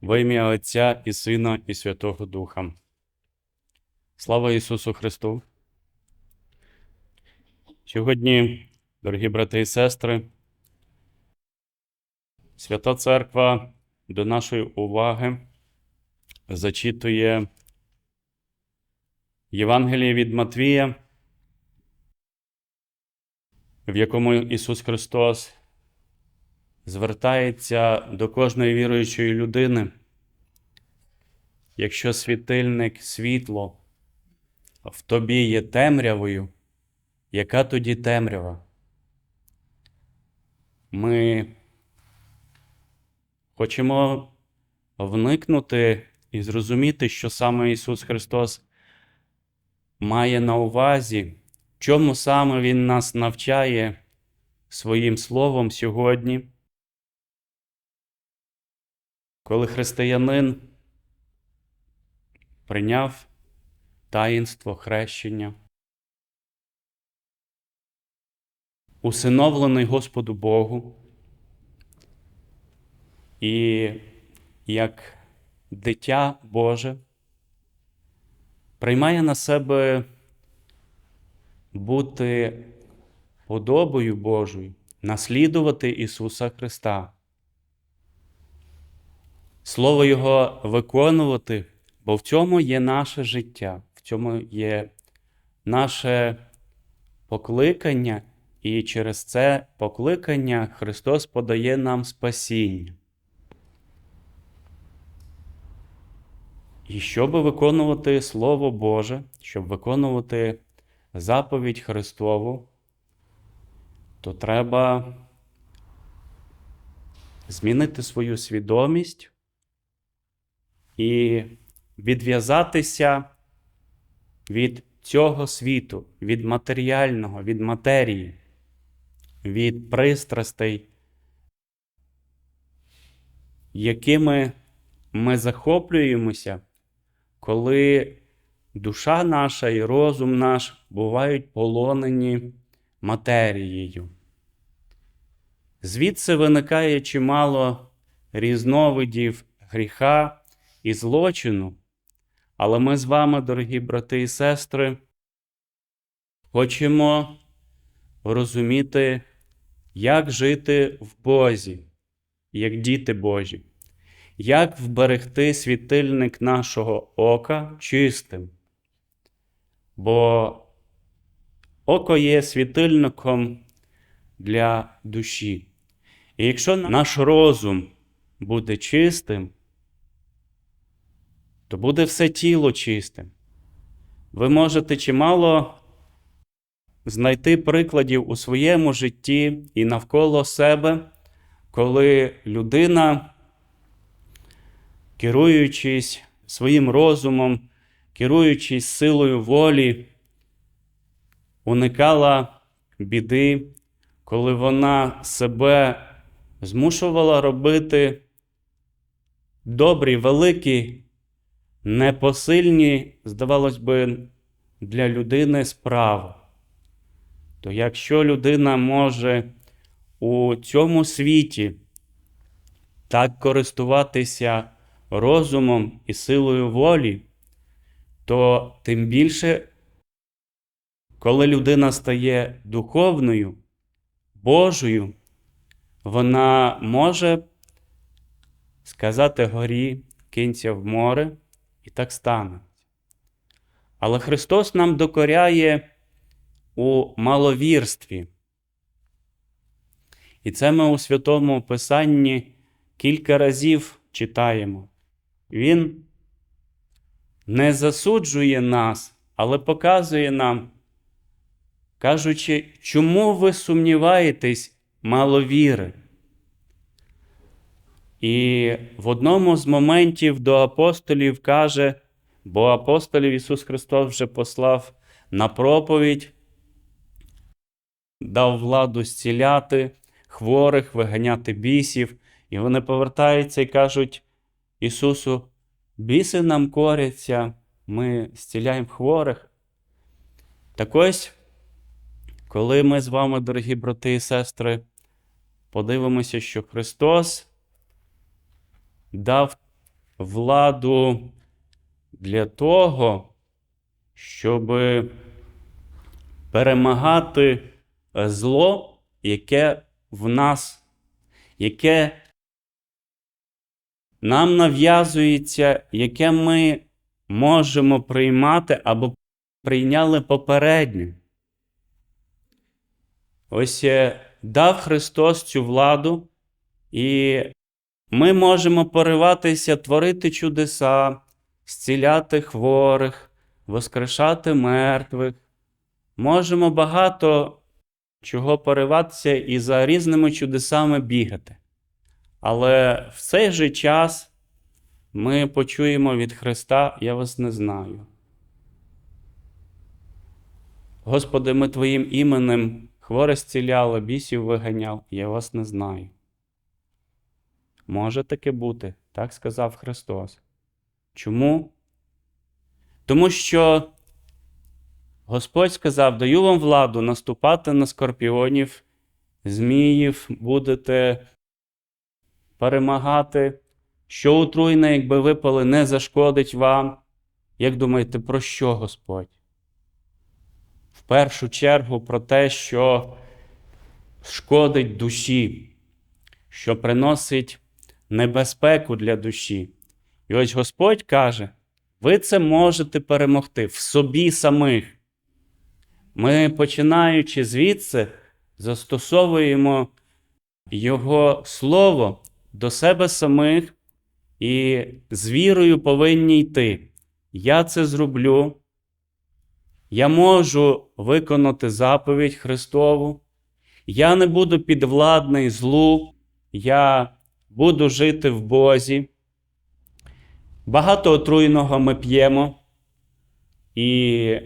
Во ім'я Отця і Сина, і Святого Духа. Слава Ісусу Христу! Сьогодні, дорогі брати і сестри, Свята Церква до нашої уваги зачитує Євангеліє від Матвія, в якому Ісус Христос звертається до кожної віруючої людини. Якщо світильник світло в тобі є темрявою, яка тоді темрява? Ми хочемо вникнути і зрозуміти, що саме Ісус Христос має на увазі, чому саме Він нас навчає своїм Словом сьогодні. Коли християнин прийняв таїнство хрещення, усиновлений Господу Богу, і як дитя Боже приймає на себе бути подобою Божою, наслідувати Ісуса Христа. Слово Його виконувати, бо в цьому є наше життя, в цьому є наше покликання, і через це покликання Христос подає нам спасіння. І щоб виконувати Слово Боже, щоб виконувати заповідь Христову, то треба змінити свою свідомість і відв'язатися від цього світу, від матеріального, від матерії, від пристрастей, якими ми захоплюємося, коли душа наша і розум наш бувають полонені матерією. Звідси виникає чимало різновидів гріха і злочину. Але ми з вами, дорогі брати і сестри, хочемо розуміти, як жити в Бозі, як діти Божі, як вберегти світильник нашого ока чистим. Бо око є світильником для душі. І якщо наш розум буде чистим, то буде все тіло чистим. Ви можете чимало знайти прикладів у своєму житті і навколо себе, коли людина, керуючись своїм розумом, керуючись силою волі, уникала біди, коли вона себе змушувала робити добрі, великі непосильні, здавалось би, для людини справи. То якщо людина може у цьому світі так користуватися розумом і силою волі, то тим більше, коли людина стає духовною, Божою, вона може сказати горі, кинься в море, і так стане. Але Христос нам докоряє у маловірстві. І це ми у Святому Писанні кілька разів читаємо. Він не засуджує нас, але показує нам, кажучи, чому ви сумніваєтесь мало віри? І в одному з моментів до апостолів каже, бо апостолів Ісус Христос вже послав на проповідь, дав владу зціляти хворих, виганяти бісів, і вони повертаються і кажуть Ісусу, біси нам коряться, ми зціляємо хворих. Так ось, коли ми з вами, дорогі брати і сестри, подивимося, що Христос дав владу для того, щоб перемагати зло, яке в нас, яке нам нав'язується, яке ми можемо приймати або прийняли попередньо. Ось е, дав Христос цю владу, і ми можемо пориватися, творити чудеса, зціляти хворих, воскрешати мертвих. Можемо багато чого пориватися і за різними чудесами бігати. Але в цей же час ми почуємо від Христа, я вас не знаю. Господи, ми Твоїм іменем хворе зціляли, бісів виганяв, я вас не знаю. Може таке бути, так сказав Христос. Чому? Тому що Господь сказав: даю вам владу наступати на скорпіонів, зміїв, будете перемагати, що отруйне, якби випали, не зашкодить вам. Як думаєте, про що Господь? В першу чергу про те, що шкодить душі, що приносить небезпеку для душі. І ось Господь каже: ви це можете перемогти в собі самих. Ми, починаючи звідси, застосовуємо Його Слово до себе самих і з вірою повинні йти. Я це зроблю. Я можу виконати заповідь Христову. Я не буду підвладний злу, я буду жити в Бозі. Багато отруйного ми п'ємо, і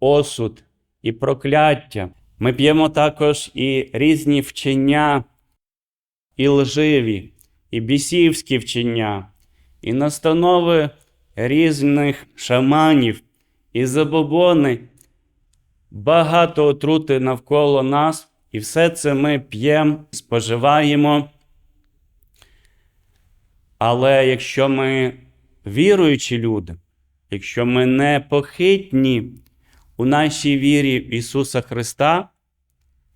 осуд, і прокляття. Ми п'ємо також і різні вчення, і лживі, і бісівські вчення, і настанови різних шаманів, і забобони. Багато отрути навколо нас, і все це ми п'ємо, споживаємо. Але якщо ми віруючі люди, якщо ми непохитні у нашій вірі в Ісуса Христа,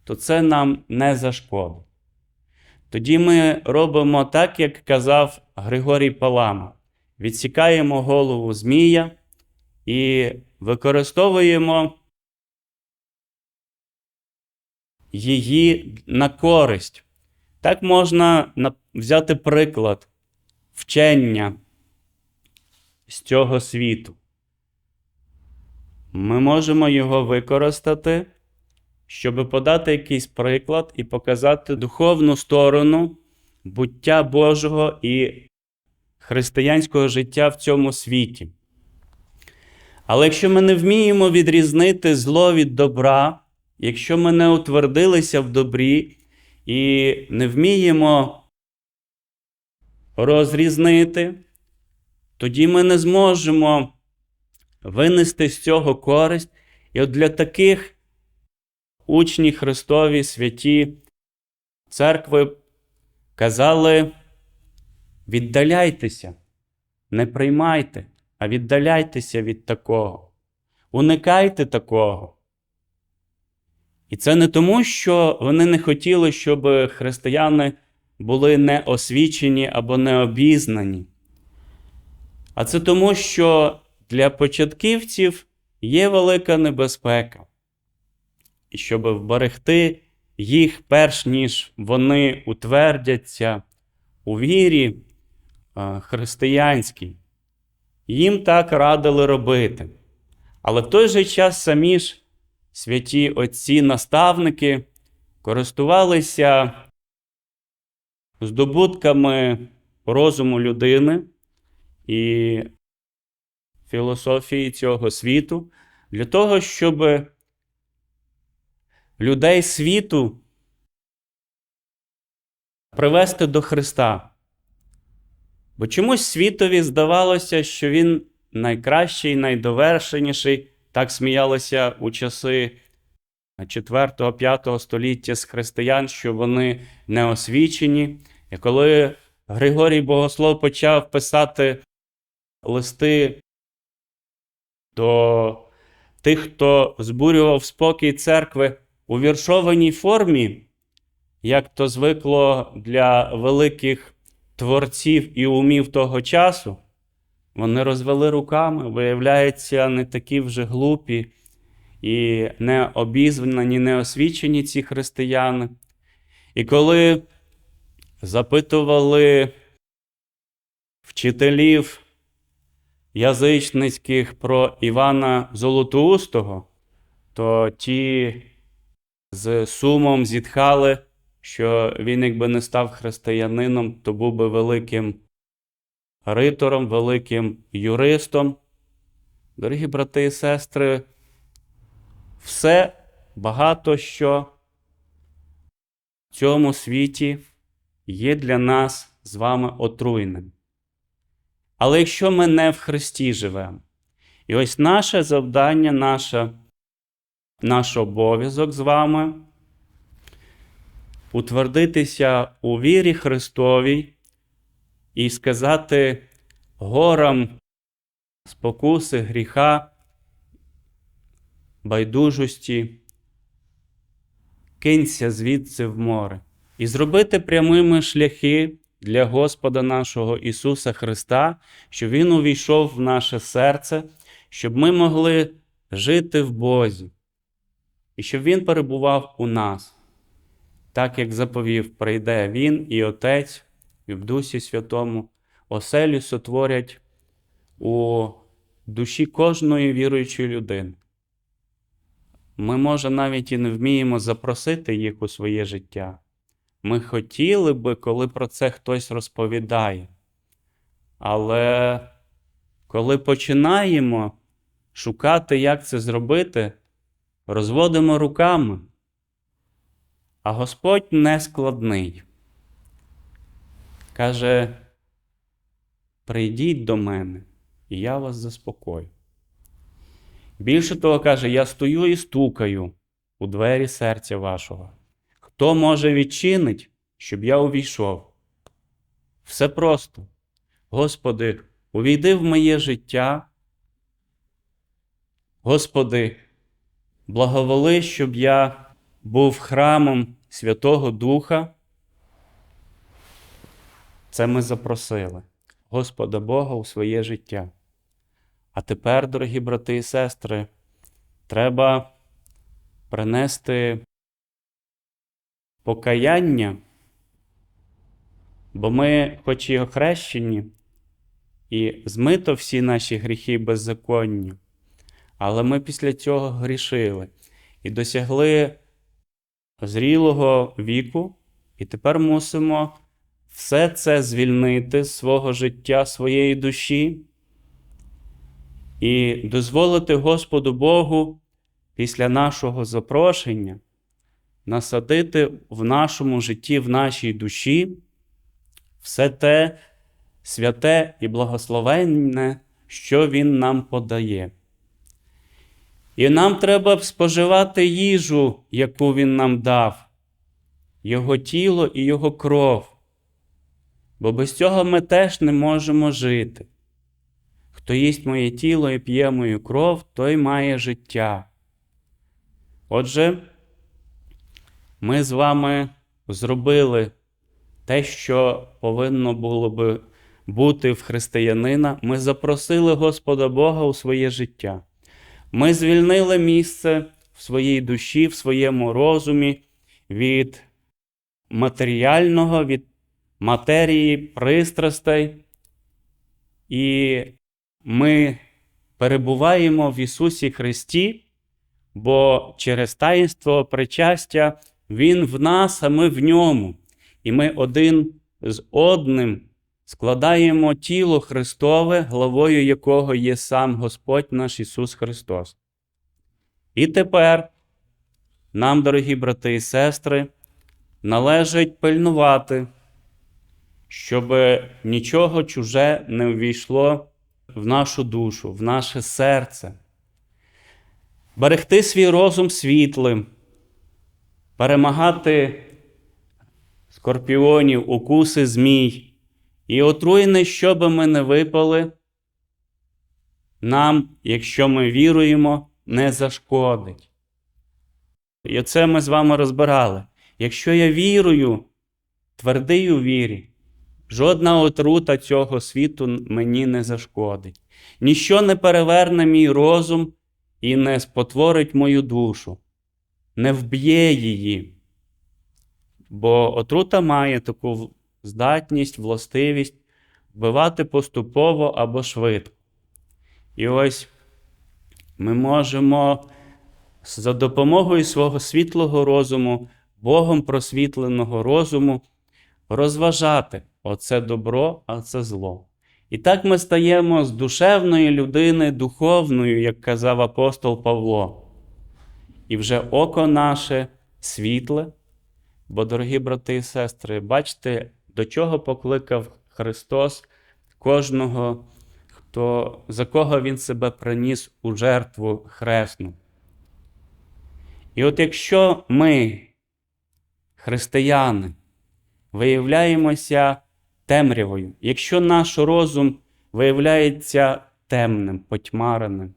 то це нам не зашкодить. Тоді ми робимо так, як казав Григорій Палама: відсікаємо голову Змія і використовуємо її на користь. Так можна взяти приклад вчення з цього світу. Ми можемо його використати, щоб подати якийсь приклад і показати духовну сторону буття Божого і християнського життя в цьому світі. Але якщо ми не вміємо відрізнити зло від добра, якщо ми не утвердилися в добрі і не вміємо розрізнити, тоді ми не зможемо винести з цього користь. І от для таких учні Христові святі церкви казали: віддаляйтеся, не приймайте, а віддаляйтеся від такого, уникайте такого. І це не тому, що вони не хотіли, щоб християни були неосвічені або необізнані. А це тому, що для початківців є велика небезпека. І щоб вберегти їх, перш ніж вони утвердяться у вірі християнській, їм так радили робити. Але в той же час самі ж святі отці наставники користувалися здобутками розуму людини і філософії цього світу для того, щоб людей світу привести до Христа. Бо чомусь світові здавалося, що він найкращий, найдовершеніший, так сміялися у часи 4-5 століття з християн, що вони неосвічені. І коли Григорій Богослов почав писати листи до тих, хто збурював спокій церкви у віршованій формі, як то звикло для великих творців і умів того часу, вони розвели руками, виявляється, не такі вже глупі і не обізвані, не освічені ці християни. І коли запитували вчителів язичницьких про Івана Золотоустого, то ті з сумом зітхали, що він, якби не став християнином, то був би великим ритором, великим юристом. Дорогі брати і сестри, все багато що в цьому світі є для нас з вами отруйним. Але якщо ми не в Христі живемо, і ось наше завдання, наша, наш обов'язок з вами утвердитися у вірі Христовій і сказати горам спокуси, гріха, байдужості, кинься звідси в море, і зробити прямими шляхи для Господа нашого Ісуса Христа, щоб Він увійшов в наше серце, щоб ми могли жити в Бозі, і щоб Він перебував у нас, так як заповів, прийде Він і Отець, і в Дусі Святому, оселю сотворять у душі кожної віруючої людини. Ми, може, навіть і не вміємо запросити їх у своє життя. Ми хотіли би, коли про це хтось розповідає. Але коли починаємо шукати, як це зробити, розводимо руками. А Господь не складний. Каже: прийдіть до мене, і я вас заспокою. Більше того, каже, я стою і стукаю у двері серця вашого. Хто може відчинить, щоб я увійшов? Все просто. Господи, увійди в моє життя. Господи, благоволи, щоб я був храмом Святого Духа. Це ми запросили Господа Бога у своє життя. А тепер, дорогі брати і сестри, треба принести покаяння, бо ми, хоч і охрещені, і змито всі наші гріхи беззаконні, але ми після цього грішили і досягли зрілого віку, і тепер мусимо все це звільнити з свого життя, своєї душі і дозволити Господу Богу після нашого запрошення насадити в нашому житті, в нашій душі все те святе і благословенне, що Він нам подає. І нам треба споживати їжу, яку Він нам дав, Його тіло і Його кров. Бо без цього ми теж не можемо жити. Хто їсть моє тіло і п'є мою кров, той має життя. Отже, ми з вами зробили те, що повинно було би бути в християнина. Ми запросили Господа Бога у своє життя. Ми звільнили місце в своїй душі, в своєму розумі від матеріального, від матерії, пристрастей. І ми перебуваємо в Ісусі Христі, бо через таїнство причастя Він в нас, а ми в ньому. І ми один з одним складаємо тіло Христове, главою якого є сам Господь наш Ісус Христос. І тепер нам, дорогі брати і сестри, належить пильнувати, щоб нічого чуже не увійшло в нашу душу, в наше серце, берегти свій розум світлим, перемагати скорпіонів, укуси змій І отруєне, що би ми не випали, нам, якщо ми віруємо, не зашкодить. І оце ми з вами розбирали. Якщо я вірую, твердий у вірі, жодна отрута цього світу мені не зашкодить. Ніщо не переверне мій розум і не спотворить мою душу, не вб'є її. Бо отрута має таку здатність, властивість вбивати поступово або швидко. І ось ми можемо за допомогою свого світлого розуму, Богом просвітленого розуму, розважати оце добро, а це зло. І так ми стаємо з душевної людини духовною, як казав апостол Павло. І вже око наше світле. Бо, дорогі брати і сестри, бачите, до чого покликав Христос кожного, хто, за кого Він себе приніс у жертву хресну. І от якщо ми, християни, виявляємося темрявою, якщо наш розум виявляється темним, потьмареним,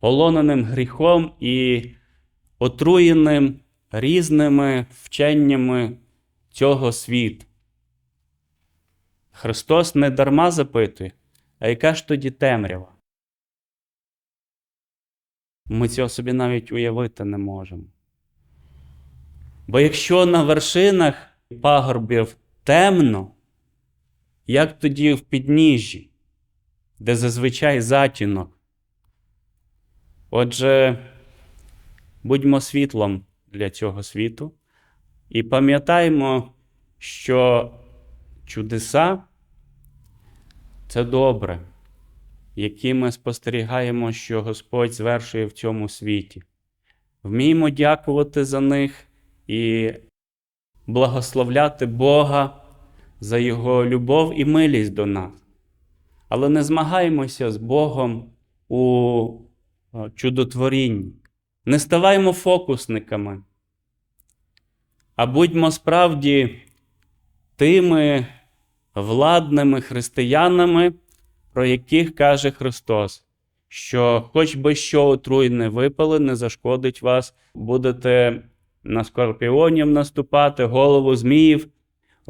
полоненим гріхом і отруєним різними вченнями цього світу. Христос не дарма запитує, а яка ж тоді темрява? Ми цього собі навіть уявити не можемо. Бо якщо на вершинах пагорбів темно, як тоді в підніжжі, де зазвичай затінок? Отже, будьмо світлом для цього світу і пам'ятаємо, що чудеса це добре, які ми спостерігаємо, що Господь звершує в цьому світі. Вміємо дякувати за них і благословляти Бога за Його любов і милість до нас. Але не змагаємося з Богом у чудотворінні. Не ставаймо фокусниками, а будьмо справді тими владними християнами, про яких каже Христос, що хоч би що отруйне випали, не зашкодить вас, будете на скорпіонів наступати, голову зміїв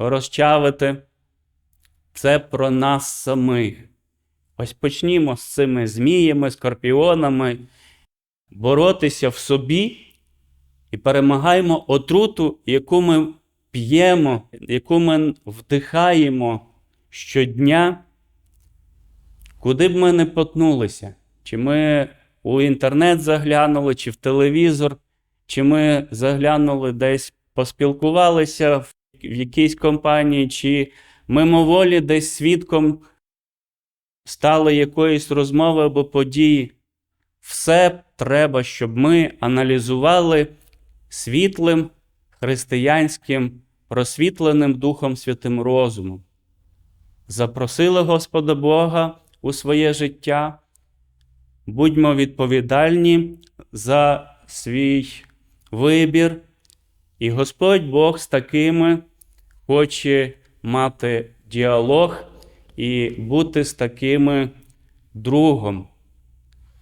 розчавити. Це про нас самих. Ось почнімо з цими зміями, скорпіонами боротися в собі і перемагаємо отруту, яку ми п'ємо, яку ми вдихаємо щодня, куди б ми не потнулися, чи ми у інтернет заглянули, чи в телевізор, чи ми заглянули десь, поспілкувалися в якійсь компанії, чи мимоволі десь свідком стали якоїсь розмови або події. Все треба, щоб ми аналізували світлим християнським, просвітленим Духом Святим розумом. Запросили Господа Бога у своє життя, будьмо відповідальні за свій вибір, і Господь Бог з такими хоче мати діалог і бути з такими другом.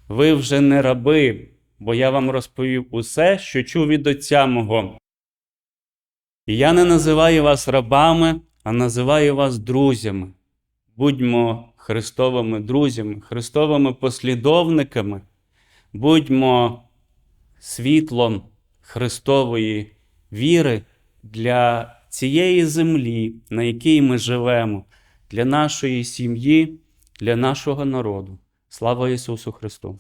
Ви вже не раби, бо я вам розповів усе, що чув від Отця мого. І я не називаю вас рабами, а називаю вас друзями. Будьмо Христовими друзями, Христовими послідовниками, будьмо світлом Христової віри для цієї землі, на якій ми живемо, для нашої сім'ї, для нашого народу. Слава Ісусу Христу!